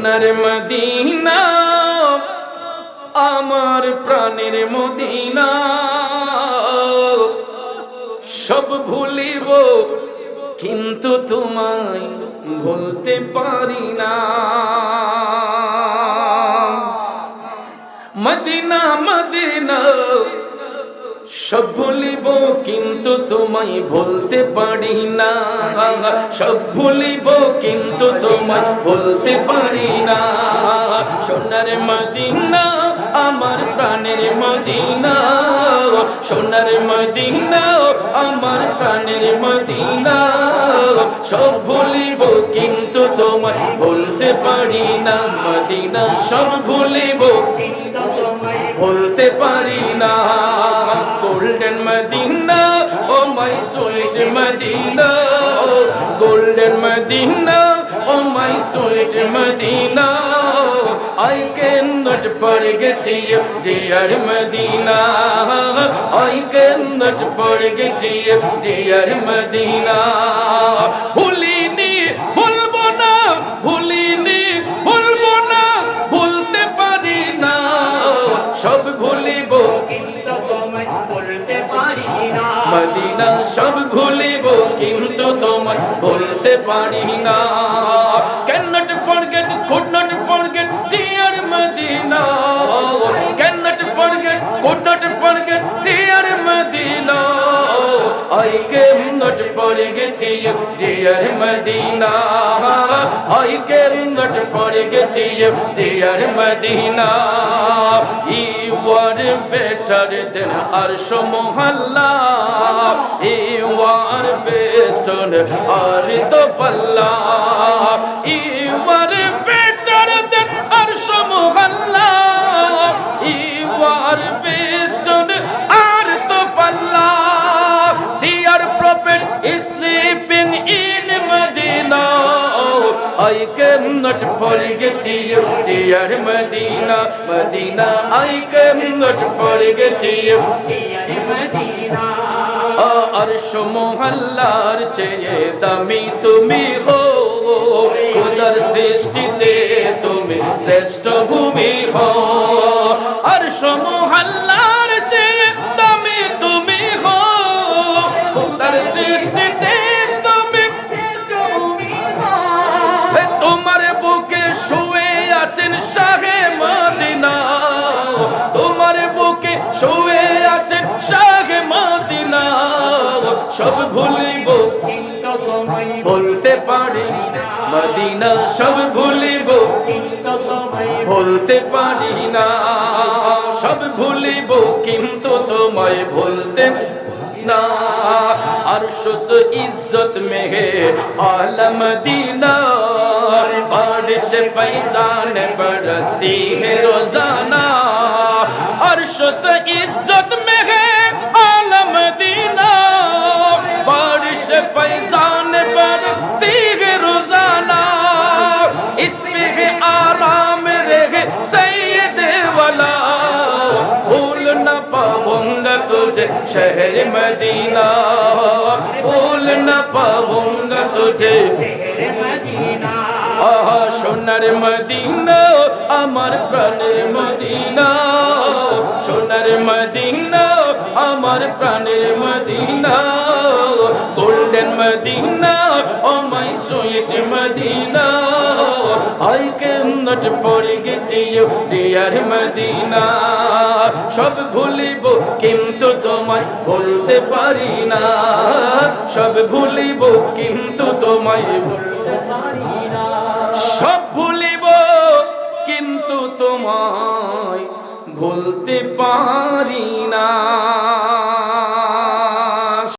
সোনার মদিনা আমার প্রাণের মদিনা। সব ভুলিব কিন্তু তোমায় ভুলতে পারি না। মদিনা মদিনা সব ভুলিব, কিন্তু তোমায় ভুলতে পারি না। সব ভুলিব, কিন্তু তোমায় ভুলতে পারি না। সোনার মদিনা, আমার প্রাণের মদিনা। সোনার মদিনা, আমার প্রাণের মদিনা। সব ভুলিব, কিন্তু তোমায় ভুলতে পারি না। মদিনা, সব ভুলিব ভুলতে পারি না। Golden Medina oh my sweet Medina golden Medina oh my sweet Medina I cannot forget you, dear Medina. I cannot forget you, dear Medina. Medina সব ভুলিব কিন্তু তোমায় বলতে পারি না cannot forget could not forget dear Medina cannot forget could not forget dear Medina I cannot forget you dear Medina I cannot forget you dear Medina you are better than arsh mohalla you are best on earth of you are better I cannot forget you, dear Medina, Medina. I cannot forget you. Dear Medina আরশ মোহাল্লার চেয়ে দামি তুমি হো খুদার সৃষ্টিতে তুমি শ্রেষ্ঠ ভূমি হো সব ভুলিব কিন্তু তোমায় বলতে পারি মদিনা সব ভুলিব কিন্তু তোমায় বলতে পারি না সব ভুলিব কিন্তু তোমায় ভুলতে না আর সুস ইজ্জত মে হে আলম দিনা बारिश फैजान बरसती है रोजाना अर्श से इज्जत पाऊंगा तुझे शहर मदीना भूल न पाऊंगा तुझे শেরে মদিনা আহা সোনার মদিনা আমার প্রাণের মদিনা সোনার মদিনা আমার প্রাণের Madina golden Madina oh my sweet Madina I cannot forget you dear Medina. সব ভুলিব কিন্তু তোমায় বলতে পারি না। সব ভুলিব কিন্তু তোমায় বলতে পারি না। সব ভুলিব কিন্তু তোমায় ভুলতে পারি না।